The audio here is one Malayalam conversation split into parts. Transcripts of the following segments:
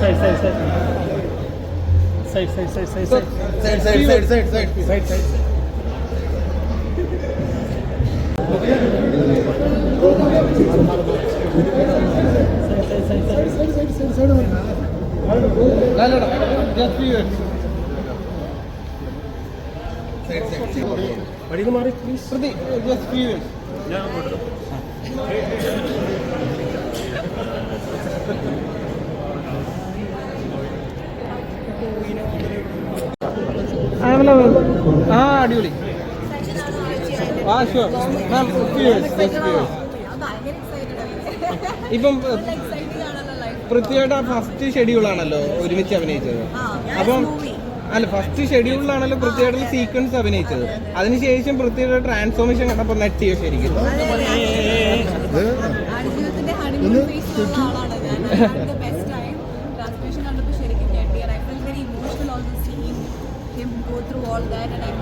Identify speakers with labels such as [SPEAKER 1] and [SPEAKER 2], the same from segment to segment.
[SPEAKER 1] Side, side, side. Side, side, side, side, side.
[SPEAKER 2] Side side side side side
[SPEAKER 1] Side, side. Side, side, side, side.
[SPEAKER 2] Side side
[SPEAKER 1] വഴിന്ന് മാറി പ്ലീസ്
[SPEAKER 3] ഞാൻ അങ്ങോട്ട്
[SPEAKER 4] ആ അടിപൊളി. ആ ഷുവർ മാം ഇപ്പം പൃഥ്വിയുടെ ഫസ്റ്റ് ഷെഡ്യൂളാണല്ലോ ഒരുമിച്ച് അഭിനയിച്ചത്. അപ്പം അല്ല ഫസ്റ്റ് ഷെഡ്യൂളിലാണല്ലോ പൃഥ്വിയുടെ സീക്വൻസ് അഭിനയിച്ചത്. അതിനുശേഷം പൃഥ്വിയുടെ ട്രാൻസ്ഫോർമേഷൻ കണ്ടപ്പോൾ നെറ്റിയോ ശരിക്കും
[SPEAKER 5] ആടുജീവിതത്തിന്റെ ഹണിമൂൺ ഫേസിലുള്ള ആളാണ് ഞാൻ ബെസ്റ്റ് ടൈം ട്രാൻസ്മിഷൻ കണ്ടപ്പോൾ ശരിക്കും ഞെട്ടി I feel very emotional all the scene him go through all that and I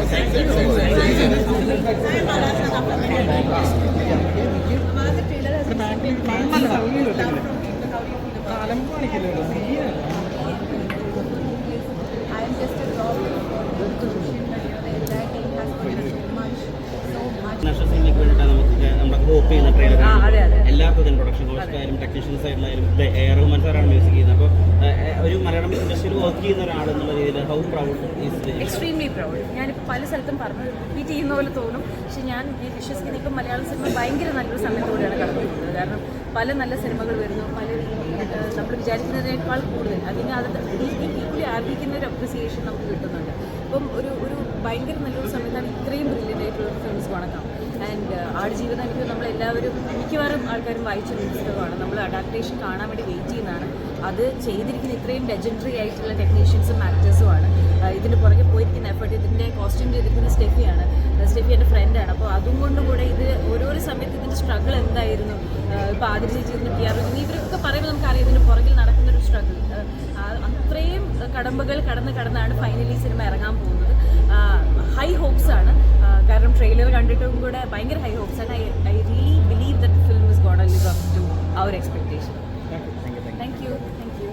[SPEAKER 5] Thank you. Thank you. I am just a the entire team has put so much, so much. അതെ, അതെ.
[SPEAKER 6] എല്ലാത്തതും പ്രൊഡക്ഷൻ കോഴ്സിലായാലും ടെക്നീഷ്യൻസ് എ റഹ്മാൻ സാറാണ് മ്യൂസിക് ചെയ്യുന്നത്. അപ്പോൾ ഒരു മലയാളം ഇൻഡസ്ട്രിയിൽ വർക്ക് ചെയ്യുന്ന ഒരാൾ എന്നുള്ള രീതിയിൽ how proud is
[SPEAKER 7] extremely proud ഞാനിപ്പോൾ പല സ്ഥലത്തും പറഞ്ഞു റിപ്പീറ്റ് ചെയ്യുന്ന പോലെ തോന്നും. പക്ഷെ ഞാൻ വിശ്വസിക്കുന്ന ഇപ്പം മലയാള സിനിമ ഭയങ്കര നല്ലൊരു സമയത്തോടെയാണ് കടന്നു പോകുന്നത് കാരണം പല നല്ല സിനിമകൾ വരുന്നു പല നമ്മൾ വിചാരിക്കുന്നതിനേക്കാൾ കൂടുതൽ. അതിന് അത് ഈക്വലി ആർജിക്കുന്ന ഒരു അപ്രിസിയേഷൻ നമുക്ക് കിട്ടുന്നുണ്ട്. അപ്പം ഒരു ഒരു ഭയങ്കര നല്ലൊരു സമയത്താണ് ഇത്രയും ബ്രില്യന്റ് ആയിട്ടുള്ള ഫിലിംസ് വണക്കം ആൻഡ് ആടുജീവിതം എനിക്ക് നമ്മളെല്ലാവരും മിക്കവാറും ആൾക്കാരും വായിച്ചൊരു പുസ്തകമാണ്. നമ്മൾ അഡാപ്റ്റേഷൻ കാണാൻ വേണ്ടി വെയിറ്റ് ചെയ്യുന്നതാണ്. അത് ചെയ്തിരിക്കുന്ന ഇത്രയും ലെജൻഡറി ആയിട്ടുള്ള ടെക്നീഷ്യൻസും ആക്ടേഴ്സുമാണ് ഇതിന് പുറകെ പോയിരിക്കുന്ന എഫേർട്ട് ഇതിന്റെ കോസ്റ്റ്യൂം ചെയ്തിരിക്കുന്ന സ്റ്റെഫിയാണ് സ്റ്റെഫി എന്റെ ഫ്രണ്ടാണ് അപ്പോൾ അതും കൊണ്ട് കൂടെ ഇത് ഓരോരോ സമയത്ത് ഇതിന്റെ സ്ട്രഗിൾ എന്തായിരുന്നു? ഇപ്പോൾ ആദ്യം ചേച്ചിരുന്ന പി ആർ ഇവരൊക്കെ പറയുമ്പോൾ നമുക്കറിയാം ഇതിന് പുറകിൽ നടക്കുന്ന ഒരു സ്ട്രഗിൾ അത്രയും കടമ്പകൾ കടന്ന് കടന്നാണ് ഫൈനലി സിനിമ ഇറങ്ങാൻ പോകുന്നത്. ഹൈ ഹോപ്സ് ആണ്. കാരണം ട്രെയിലർ കണ്ടിട്ടും കൂടെ ഭയങ്കര ഹൈ ഹോപ്സ്. ആണ് I I really believe that film is god live up to our expectation thank you thank you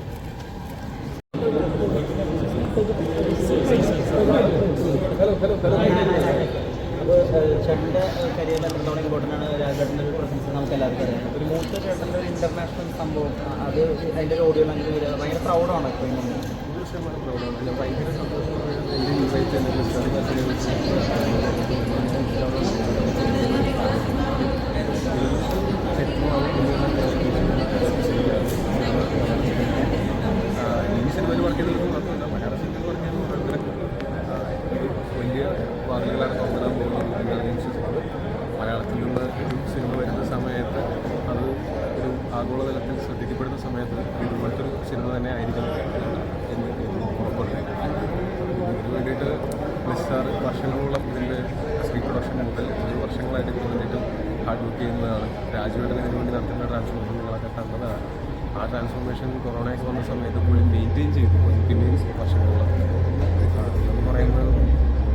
[SPEAKER 6] ചേട്ടന്റെ കരിയറിൽ എത്രത്തോളം ഇമ്പോർട്ടന്റ് ആണ് രാജേട്ടന്റെ ഒരു പ്രസൻസ് നമുക്ക് എല്ലാവർക്കും അറിയാം. ഒരു മൂത്ത ചേട്ടന്റെ ഒരു ഇന്റർനാഷണൽ സംഭവം അത് അതിന്റെ ഒരു ഓഡിയോ ലാംഗ്വേജ് ഭയങ്കര പ്രൗഡാണ് ഇപ്പോൾ ഈ moment.
[SPEAKER 8] ഈ സിനിമയിൽ വർക്ക് ചെയ്തത് മാത്രമല്ല മലയാള സിനിമയിൽ വർക്ക് ഭയങ്കര ഒരു വലിയ വാക്കുകളാണ് കൊണ്ടുവരാൻ പോകുന്നത് എന്നാണ് വിശ്വസിക്കുന്നത് മലയാളത്തിൽ നിന്ന് ഒരു സിനിമ വരുന്ന സമയത്ത് അത് ഒരു ആഗോളതലത്തിൽ ശ്രദ്ധിക്കപ്പെടുന്ന സമയത്ത് ഇതുപോലത്തെ ഒരു സിനിമ തന്നെ ആയിരിക്കണം എന്ന് ഉറപ്പുണ്ട് ഇതിന് വേണ്ടിയിട്ട് നിസ്സാർ വർഷങ്ങളോളം ഇതിന്റെ സ്ക്രീൻ പ്രൊഡക്ഷൻ മുതൽ ഒരു വർഷങ്ങളായിട്ട് ഇതിന് വേണ്ടിയിട്ട് ഹാർഡ് വർക്ക് ചെയ്യുന്നതാണ്. രാജുവേട്ടൻ ഇതിനു വേണ്ടി നടത്തുന്ന ട്രാൻസ്ഫോർമേഷനുകളൊക്കെ കണ്ടതാണ് ആ ട്രാൻസ്ഫോർമേഷൻ കൊറോണയൊക്കെ വന്ന സമയത്ത് പുള്ളി മെയിന്റെയിൻ ചെയ്തു. പിന്നെയും വർഷങ്ങളോളം. എന്ന് പറയുന്നത്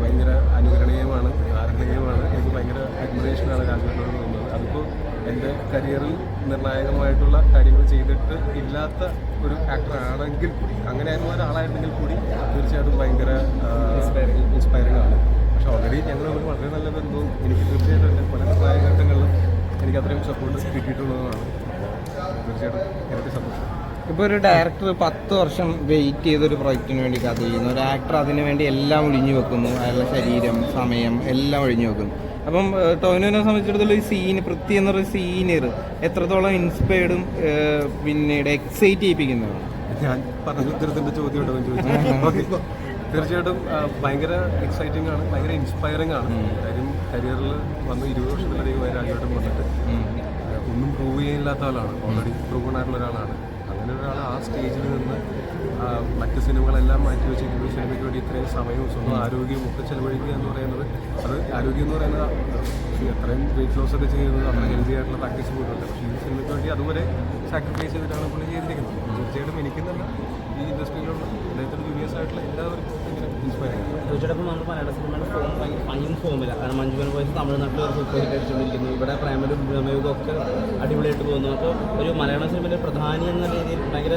[SPEAKER 8] ഭയങ്കര അനുകരണീയമാണ് ആരണീയമാണ് എനിക്ക് ഭയങ്കര അഡ്മിറേഷനാണ് രാജുവേട്ടനോട് തോന്നുന്നത്. അതിപ്പോൾ എന്റെ കരിയറിൽ നിർണായകമായിട്ടുള്ള കാര്യങ്ങൾ ചെയ്തിട്ട് ഇല്ലാത്ത ഒരു ആക്ടറാണെങ്കിൽ കൂടി അങ്ങനെ ആയിരുന്ന ഒരാളായിരുന്നെങ്കിൽ കൂടി തീർച്ചയായിട്ടും ഭയങ്കര ഇൻസ്പയറിംഗ് ആണ്. പക്ഷെ ഓൾറെഡി ഞങ്ങൾ അവർ വളരെ നല്ല ബന്ധവും എനിക്ക് തീർച്ചയായിട്ടും എന്റെ പല നിർണായക ഘട്ടങ്ങളിലും എനിക്ക് അത്രയും സപ്പോർട്ട് കിട്ടിയിട്ടുള്ളതാണ് തീർച്ചയായിട്ടും എനിക്ക് സന്തോഷം.
[SPEAKER 4] ഇപ്പോൾ ഒരു ഡയറക്ടർ പത്ത് വർഷം വെയിറ്റ് ചെയ്തൊരു പ്രൊജക്റ്റിന് വേണ്ടി കഥ ചെയ്യുന്നു. ഒരു ആക്ടർ അതിനു വേണ്ടി എല്ലാം ഒഴിഞ്ഞു വെക്കുന്നു. അയാളുടെ ശരീരം സമയം എല്ലാം ഒഴിഞ്ഞു വെക്കുന്നു. അപ്പം ടോയിനോനെ ടോവിനോനെ സംബന്ധിച്ചിടത്തോളം ഈ സീന് പൃഥ്വി എന്നൊരു സീനിയർ എത്രത്തോളം ഇൻസ്പയർഡും പിന്നീട് എക്സൈറ്റ് ചെയ്യിപ്പിക്കുന്നതാണ്?
[SPEAKER 8] ഞാൻ പറഞ്ഞ ഉത്തരത്തിന്റെ ചോദ്യം തീർച്ചയായിട്ടും ഭയങ്കര എക്സൈറ്റിംഗ് ആണ് ഭയങ്കര ഇൻസ്പയറിംഗ് ആണ്. കാര്യം കരിയറിൽ വന്ന് ഇരുപത് വർഷത്തിലധികമായി രാജുവേട്ടൻ വന്നിട്ട് ഒന്നും പ്രൂവ് ചെയ്യാനില്ലാത്ത ആളാണ്. ഓൾറെഡി പ്രൂവൺ ആയിട്ടുള്ള ഒരാളാണ്. അങ്ങനെ ഒരാൾ ആ സ്റ്റേജിൽ നിന്ന് മറ്റ് സിനിമകളെല്ലാം മാറ്റി വെച്ചിരിക്കുന്ന ഒരു സിനിമയ്ക്ക് വേണ്ടി ഇത്രയും സമയവും സ്വന്തം ആരോഗ്യവും ഒക്കെ ചെലവഴിക്കുക എന്ന് പറയുന്നത് അത് ആരോഗ്യം എന്ന് പറയുന്നത് എത്രയും വെയിറ്റ് ലോസ് ഒക്കെ ചെയ്യുന്നത് അത്ര ഹെൽത്തി ആയിട്ടുള്ള പ്രാക്ടീസ് പോയിട്ടുണ്ട് പക്ഷേ ഈ സിനിമയ്ക്ക് വേണ്ടി അതുപോലെ സാക്രിഫൈസ് ചെയ്തിട്ടാണ് പുള്ളി ചെയ്തിരിക്കുന്നത്. തീർച്ചയായിട്ടും എനിക്കെന്നല്ല ഈ ഇൻഡസ്ട്രിയിലുള്ള അദ്ദേഹത്തിന്റെ ജൂനിയേഴ്സ് ആയിട്ടുള്ള എല്ലാവർക്കും
[SPEAKER 6] മലയാള കാരണം തമിഴ്നാട്ടിൽ ഒരു സൂപ്പർ ഹിറ്റ് ഇവിടെ ബ്രഹ്മയുഗം ഒക്കെ അടിപൊളിയായിട്ട് പോകുന്നു. അപ്പോൾ ഒരു മലയാള സിനിമയിലെ പ്രധാനി എന്ന രീതിയിൽ ഭയങ്കര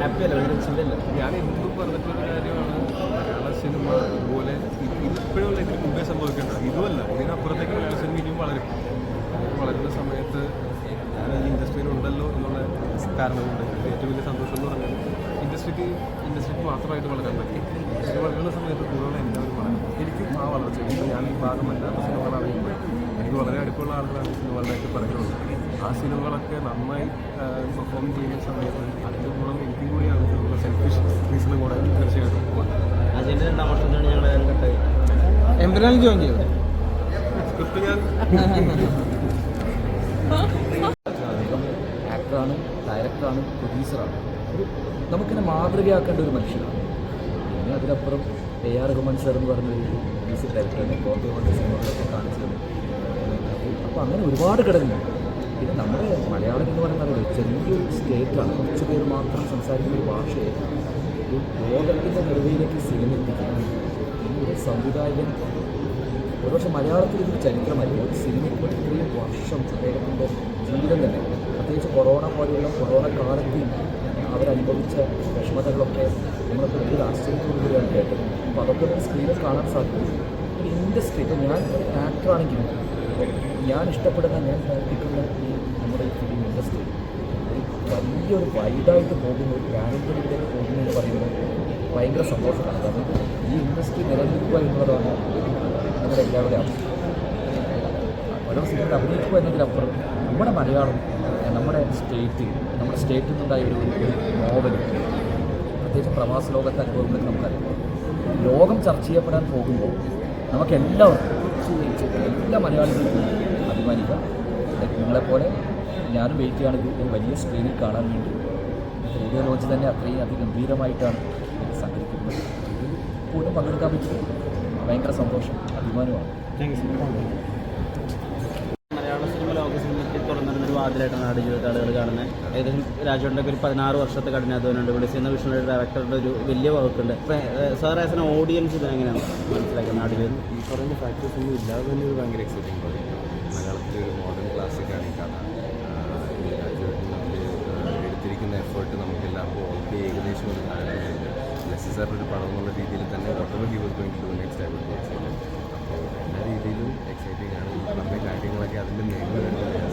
[SPEAKER 6] ഹാപ്പി അല്ല. ഭയങ്കര ചില്ലല്ല
[SPEAKER 8] ഞാൻ എന്തും പറഞ്ഞിട്ടുള്ള കാര്യമാണ് മലയാള സിനിമ അതുപോലെ ഇപ്പോഴും ഇതിന് മുമ്പേ സംഭവിക്കേണ്ട ഇതുമല്ല ഇതിനപ്പുറത്തേക്ക് മലയാള സിനിമ ഇനിയും വളരും. വളരുന്ന സമയത്ത് ഞാൻ ഈ ഇൻഡസ്ട്രിയിൽ ഉണ്ടല്ലോ എന്നുള്ള കാരണം കൊണ്ട് ഏറ്റവും വലിയ സന്തോഷം എന്ന് പറഞ്ഞാൽ ഇൻഡസ്ട്രിക്ക് ഇൻഡസ്ട്രിക്ക് മാത്രമായിട്ട് വളരാൻ പറ്റും ഇൻഡസ്ട്രി വളരുന്ന സമയത്ത് കൂടുതൽ എല്ലാവരും വളരും. എനിക്ക് ആ വളർച്ച. ഇപ്പോൾ ഞാൻ ഈ ഭാഗമല്ലാത്ത സിനിമകൾ അറിയുമ്പോൾ എനിക്ക് വളരെ അടുപ്പമുള്ള ആളുകളാണ് സിനിമകളിലേക്ക് പറയുന്നത് ആ സിനിമകളൊക്കെ നന്നായി പെർഫോം ചെയ്യുന്ന സമയത്ത് അതിന്റെ ഗുണം എനിക്കും കൂടി ആവശ്യമുള്ള സെൽഫിഷ് റീസണ് കൂടെ തീർച്ചയായിട്ടും
[SPEAKER 4] ജോയിൻ ചെയ്തു.
[SPEAKER 8] സ്ക്രിപ്റ്റ് ഞാൻ?
[SPEAKER 9] അദ്ദേഹം ആക്ടറാണ് ഡയറക്ടറാണ് പ്രൊഡ്യൂസറാണ് ഒരു നമുക്കിനെ മാതൃകയാക്കേണ്ട ഒരു മനുഷ്യനാണ്. പിന്നെ അതിനപ്പുറം എ ആർ റഹ്മാൻ സാർ എന്ന് പറഞ്ഞൊരു മ്യൂസിക് ഡയറക്ടറാണ് കോട്ടയം കൊണ്ട് സിനിമകളൊക്കെ കാണിച്ചത് അപ്പോൾ അങ്ങനെ ഒരുപാട് ഘടകങ്ങളുണ്ട്. പിന്നെ നമ്മുടെ മലയാളം എന്ന് പറയുന്നത് ഒരു ചെറിയൊരു സ്റ്റേറ്റാണ്. കുറച്ച് പേര് മാത്രം സംസാരിക്കുന്ന ഒരു ഭാഷയെ ഒരു ലോകത്തിന്റെ നെറുകയിലേക്ക് സിനിമ എത്തിക്കുന്നത് ഒരു സംവിധായകൻ ഒരുപക്ഷെ മലയാളത്തിൽ ഇതൊരു ചരിത്രമല്ല. ഒരു സിനിമയ്ക്ക് ഇത്രയും വർഷം അദ്ദേഹത്തിന്റെ ജീവിതം തന്നെ പ്രത്യേകിച്ച് കൊറോണ പോലെയുള്ള കൊറോണ കാലത്ത് അവരനുഭവിച്ച വിഷമതകളൊക്കെ നമ്മളൊക്കെ വലിയൊരു ആശ്ചര്യത്തോടുകൂടിയാണ് കേട്ടത്. അപ്പോൾ അതൊക്കെ സ്ക്രീനിൽ കാണാൻ സാധിക്കും. ഇൻഡസ്ട്രി ഇപ്പോൾ ഞാൻ ആക്ടറാണെങ്കിലും ഞാൻ ഇഷ്ടപ്പെടുന്ന ഞാൻ പ്രവർത്തിക്കുന്ന ഈ നമ്മുടെ ഈ ഫിലിം ഇൻഡസ്ട്രി വലിയൊരു വൈഡായിട്ട് പോകുന്ന. ഒരു പാരമ്പര്യത്തിലേക്ക് പോകുന്നു എന്ന് പറയുന്നത് ഭയങ്കര സന്തോഷമാണ്. കാരണം ഈ ഇൻഡസ്ട്രി നിലനിൽക്കുക എന്നുള്ളതാണ് നമ്മുടെ എല്ലാവരുടെയും ആവശ്യം ഓരോ സിനിമയിൽ അഭിനയിക്കുക എന്നതിലപ്പുറം നമ്മുടെ മലയാളം നമ്മുടെ സ്റ്റേറ്റ് നമ്മുടെ സ്റ്റേറ്റിൽ നിന്നുണ്ടായ ഒരു നോവൽ പ്രത്യേകിച്ച് പ്രവാസ ലോകത്തെ അനുഭവങ്ങളൊക്കെ നമുക്കറിയാം. ലോകം ചർച്ച ചെയ്യപ്പെടാൻ പോകുമ്പോൾ നമുക്ക് എല്ലാവർക്കും എല്ലാ മലയാളികൾക്കും അഭിമാനിക്കാം. നിങ്ങളെപ്പോലെ ഞാനും വെയിറ്റ് ചെയ്യാണ് ഇത് ഒരു വലിയ സ്ക്രീനിൽ കാണാൻ വേണ്ടി. റേഡിയോ ലോഞ്ച് തന്നെ അത്രയും അതിഗംഭീരമായിട്ടാണ് ഇത് സംഘടിപ്പിക്കുന്നത്. ഇതിൽ പോലും പങ്കെടുക്കാൻ പറ്റിയത് ഭയങ്കര സന്തോഷം. അഭിമാനമാണ്.
[SPEAKER 6] മലയാള സിനിമ ലോക സിനിമയ്ക്ക് തുറന്നിരുന്ന ഒരു വാതിലായിട്ടാണ് ആട് ജീവിത ആളുകൾ കാണുന്നത്. ഏകദേശം രാജുവിന്റെ ഒരു പതിനാറ് വർഷത്തെ കഠിനാധ്വാനമുണ്ട്. എന്ന വിഷ്ണു ഡയറക്ടറുടെ ഒരു വലിയ വകുപ്പുണ്ട്. സാർ ആസ് എൻ ഓഡിയൻസ് ഇത് എങ്ങനെയാണ് മനസ്സിലാക്കുന്നത് ആട് ജീവിതം?
[SPEAKER 8] ഈ പറഞ്ഞ ഫാക്ടേഴ്സ് ഒന്നും ഇല്ലാതെ തന്നെ ഒരു ഭയങ്കര എക്സൈറ്റിംഗ് പ്രോജക്റ്റ് മലയാളത്തിലെ ഒരു മോഡേൺ ക്ലാസിക്കാണ് ഈ കഥ. എടുത്തിരിക്കുന്ന എഫേർട്ട് നമുക്ക് എല്ലാവർക്കും ഓൾറെഡി ഏകദേശം ഒരു ധാരണയുണ്ട്. നെസസറി ഒരു പടം എന്നുള്ള രീതിയിൽ തന്നെ whatever he was going to next will excited അപ്പോൾ എല്ലാ രീതിയിലും എക്സൈറ്റിംഗ് ആണ്. ഈ പറഞ്ഞ കാര്യങ്ങളൊക്കെ അതിന്റെ മേഖലയാണ്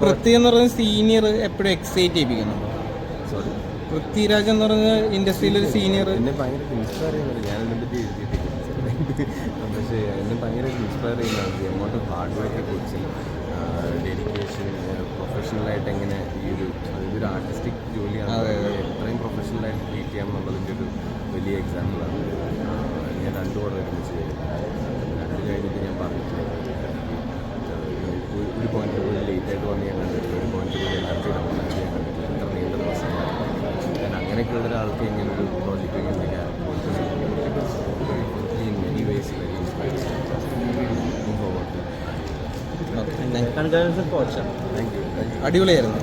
[SPEAKER 4] പൃഥ്വി എന്ന് പറയുന്ന സീനിയർ എപ്പോഴും എക്സൈറ്റ് ചെയ്യിപ്പിക്കുന്നുണ്ടോ
[SPEAKER 8] സോറി
[SPEAKER 4] പൃഥ്വിരാജ് എന്ന് പറയുന്ന ഇൻഡസ്ട്രിയിലൊരു സീനിയർ
[SPEAKER 8] എന്നെ ഭയങ്കര ഇൻസ്പയർ ചെയ്യുന്നത് ഞാൻ ഇതിനെ പറ്റി എഴുതിയിട്ടില്ല. പക്ഷേ എന്നെ ഭയങ്കര ഇൻസ്പയർ ചെയ്യുന്നതാണ് എമൗണ്ട് ഹാർഡ് വർക്ക് കുറിച്ച് ഡെഡിക്കേഷൻ പ്രൊഫഷണലായിട്ട് എങ്ങനെ ഈ ഒരു ഇതൊരു ആർട്ടിസ്റ്റിക് ജോലിയാണ് എത്രയും പ്രൊഫഷണലായിട്ട് ട്രീറ്റ് ചെയ്യാം എന്നുള്ളതിന്റെ ഒരു വലിയ എക്സാമ്പിളാണ് ഞാൻ രണ്ടു കൂടെ ഒരുമിച്ച് ചെയ്തത് രണ്ട് കഴിഞ്ഞിട്ട് ഞാൻ പറഞ്ഞിട്ടില്ല. ഒരു- പോയിന്റ് പോയി ലേറ്റ് ആയിട്ട് വന്ന് ഞാൻ കണ്ടിട്ടില്ല. ഒരു പോയിന്റ് പോയി എനർജി ഡൗൺ ആയിട്ട് ഞാൻ കണ്ടിട്ടില്ല. എത്ര നീണ്ട ദിവസങ്ങളാണ് ഞാൻ അങ്ങനെയൊക്കെയുള്ള ഒരാൾക്ക് ഇങ്ങനെ ഒരു പ്രോജക്റ്റ് ഇങ്ങനെ മെനി വേസ് വെരി യു
[SPEAKER 4] അടിപൊളിയായിരുന്നു.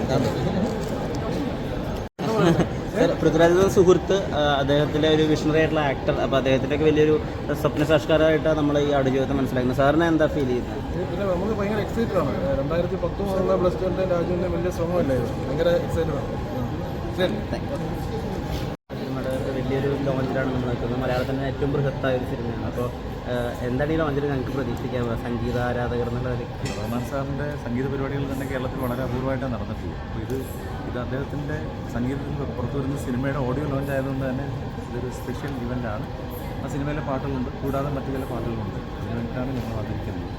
[SPEAKER 6] പൃഥ്വിരാജ് സുഹൃത്ത് അദ്ദേഹത്തിലെ ഒരു വിഷണറി ആയിട്ടുള്ള ആക്ടർ അപ്പോൾ അദ്ദേഹത്തിന്റെയൊക്കെ വലിയൊരു സ്വപ്ന സാക്ഷാത്കാരമായിട്ടാണ് നമ്മൾ ഈ അടു ജീവിതം മനസ്സിലാക്കുന്നത്. സാറിന് എന്താ ഫീൽ ചെയ്യുന്നത്?
[SPEAKER 2] പിന്നെ നമുക്ക് ഭയങ്കര എക്സൈറ്റഡ് ആണ്. രണ്ടായിരത്തി പത്ത് മുതലുള്ള പ്ലസ് ടുവിന്റെ രാജുവിന്റെ വലിയ ശ്രമമല്ലായിരുന്നു? ഭയങ്കര എക്സൈറ്റഡ് ആണ്. ശരി.
[SPEAKER 6] നമ്മുടെ വലിയൊരു ലോഞ്ചിലാണ് നമ്മൾ നിൽക്കുന്നത്. മലയാളത്തിന്റെ ഏറ്റവും ബൃഹത്തായ ഒരു സിനിമയാണ്. അപ്പോൾ എന്താണ് ഈ ലോഞ്ചിൽ ഞങ്ങൾക്ക് പ്രതീക്ഷിക്കാൻ സംഗീത ആരാധകർ എന്നുള്ള നിലയ്ക്ക്.
[SPEAKER 3] റഹ്മാൻ സാറിന്റെ സംഗീത പരിപാടികൾ തന്നെ കേരളത്തിൽ വളരെ അപൂർവമായിട്ടാണ് നടന്നിട്ടുള്ളത്. അപ്പോൾ ഇത് ഇത് അദ്ദേഹത്തിന്റെ സംഗീതത്തിൽ പുറത്തു വരുന്ന സിനിമയുടെ ഓഡിയോ ലോഞ്ച് ആയതുകൊണ്ട് തന്നെ ഇതൊരു സ്പെഷ്യൽ ഇവന്റാണ് ആ സിനിമയിലെ പാട്ടുകളുണ്ട്. കൂടാതെ മറ്റു ചില പാട്ടുകളുണ്ട്. അതിനായിട്ടാണ് ഞങ്ങൾ ആദരിക്കുന്നത്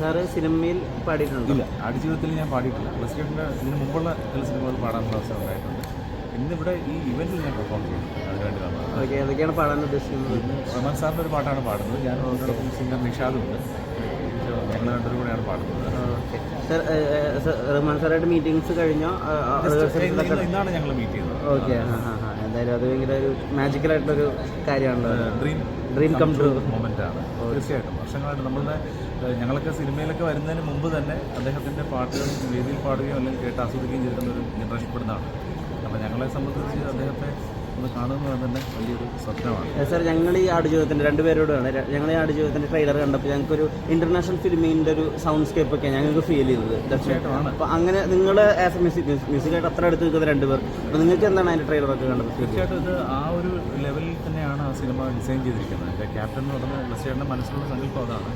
[SPEAKER 6] സാറ് സിനിമയിൽ പാടിയിട്ടുണ്ട്?
[SPEAKER 3] ഇല്ല. ആടുജീവിതത്തിൽ ഞാൻ പാടിയിട്ടില്ല. പ്രസിഡന്റിന്റെ ഇതിന് മുമ്പുള്ള ചില സിനിമകൾ പാടാനുള്ള അവസരം ഉണ്ടായിട്ടുണ്ട്. ഇന്നിവിടെ ഈ ഇവന്റിൽ ഞാൻ പെർഫോം ചെയ്യുന്നു.
[SPEAKER 6] ഓക്കെ ഏതൊക്കെയാണ് പാടാൻ ഉദ്ദേശിക്കുന്നത്?
[SPEAKER 3] റഹ്മാൻ സാറിന്റെ ഒരു പാട്ടാണ് പാടുന്നത്. ഞാൻ അവരോടൊപ്പം സിംഗർ നിഷാദുണ്ട്. ഞങ്ങൾ രണ്ടുപേരും കൂടെയാണ് പാടുന്നത്.
[SPEAKER 6] സർ റഹ്മാൻ സാറായിട്ട് മീറ്റിംഗ്സ് കഴിഞ്ഞോ?
[SPEAKER 3] ഇന്നാണ് ഞങ്ങൾ മീറ്റ് ചെയ്യുന്നത്.
[SPEAKER 6] ഓക്കെ ആ ഹാ എന്തായാലും അത് ഭയങ്കര ഒരു മാജിക്കലായിട്ടൊരു കാര്യമാണല്ലോ.
[SPEAKER 3] Dream
[SPEAKER 6] dream come true
[SPEAKER 3] moment ആണ്. തീർച്ചയായിട്ടും. വർഷങ്ങളായിട്ട് നമ്മളുടെ ഞങ്ങളൊക്കെ സിനിമയിലൊക്കെ വരുന്നതിന് മുമ്പ് തന്നെ അദ്ദേഹത്തിന്റെ പാട്ടുകൾ വേദിയിൽ പാടുകയോ അല്ലെങ്കിൽ കേട്ട് ആസ്വദിക്കുകയും ചെയ്തിരുന്ന ഒരു ജനറേഷൻ പെടുന്നതാണ് അപ്പോൾ ഞങ്ങളെ സംബന്ധിച്ച് അദ്ദേഹത്തെ ഒന്ന് കാണുന്നത് തന്നെ വലിയൊരു സ്വപ്നമാണ്.
[SPEAKER 6] സാർ ഞങ്ങൾ ഈ ആടുജീവിതത്തിന്റെ രണ്ടുപേരോടാണ് ഞങ്ങൾ ഈ ആടുജീവിതത്തിന്റെ ട്രെയിലർ കണ്ടപ്പോൾ ഞങ്ങൾക്കൊരു ഇന്റർനാഷണൽ ഫിലിമിന്റെ ഒരു സൗണ്ട് സ്കേപ്പ് ഒക്കെ ഞങ്ങൾക്ക് ഫീൽ ചെയ്തത്
[SPEAKER 3] തീർച്ചയായിട്ടും
[SPEAKER 6] അപ്പോൾ അങ്ങനെ നിങ്ങൾ ആസ് എ മ്യൂസിക് മ്യൂസിക്കായിട്ട് അത്ര അടുത്ത് നിൽക്കുന്ന രണ്ടുപേർ അപ്പോൾ നിങ്ങൾക്ക് എന്താണ് അതിന്റെ ട്രെയിലറൊക്കെ കണ്ടത്?
[SPEAKER 3] തീർച്ചയായിട്ടും ഇത് ആ ഒരു ലെവലിൽ തന്നെയാണ് ആ സിനിമ ഡിസൈൻ ചെയ്തിരിക്കുന്നത്. എന്റെ ക്യാപ്റ്റൻ എന്ന് പറഞ്ഞ മനസ്സിലുള്ള സങ്കല്പം അതാണ്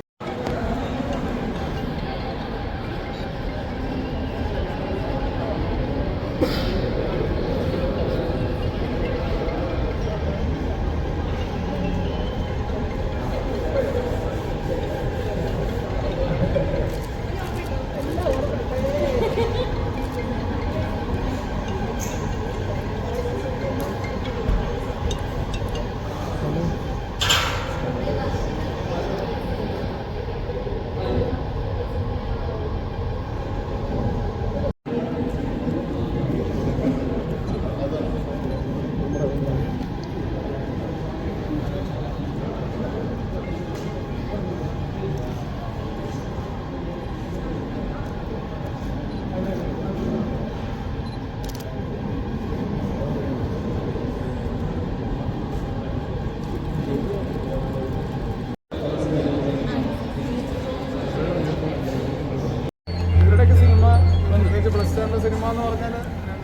[SPEAKER 2] ഇവരുടെയൊക്കെ സിനിമ പ്രത്യേകിച്ച് പ്ലസ് ടുവിന്റെ സിനിമ എന്ന് പറഞ്ഞാൽ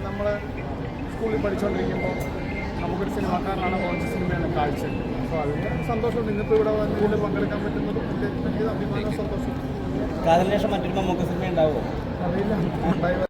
[SPEAKER 2] നമ്മൾ സ്കൂളിൽ പഠിച്ചുകൊണ്ടിരിക്കുമ്പോൾ നമുക്കൊരു സിനിമാക്കാരനാണ് കുറച്ച് സിനിമയാണ് കാഴ്ച. അപ്പോൾ അതിന്റെ സന്തോഷം ഇന്നിപ്പോൾ ഇവിടെ വന്നതിൽ പങ്കെടുക്കാൻ പറ്റുന്നത് അഭിമാന വലിയ സന്തോഷം
[SPEAKER 6] കാതലിന് ശേഷം മറ്റൊരു മമ്മൂക്ക സിനിമ ഉണ്ടാവുമോ
[SPEAKER 2] അറിയില്ല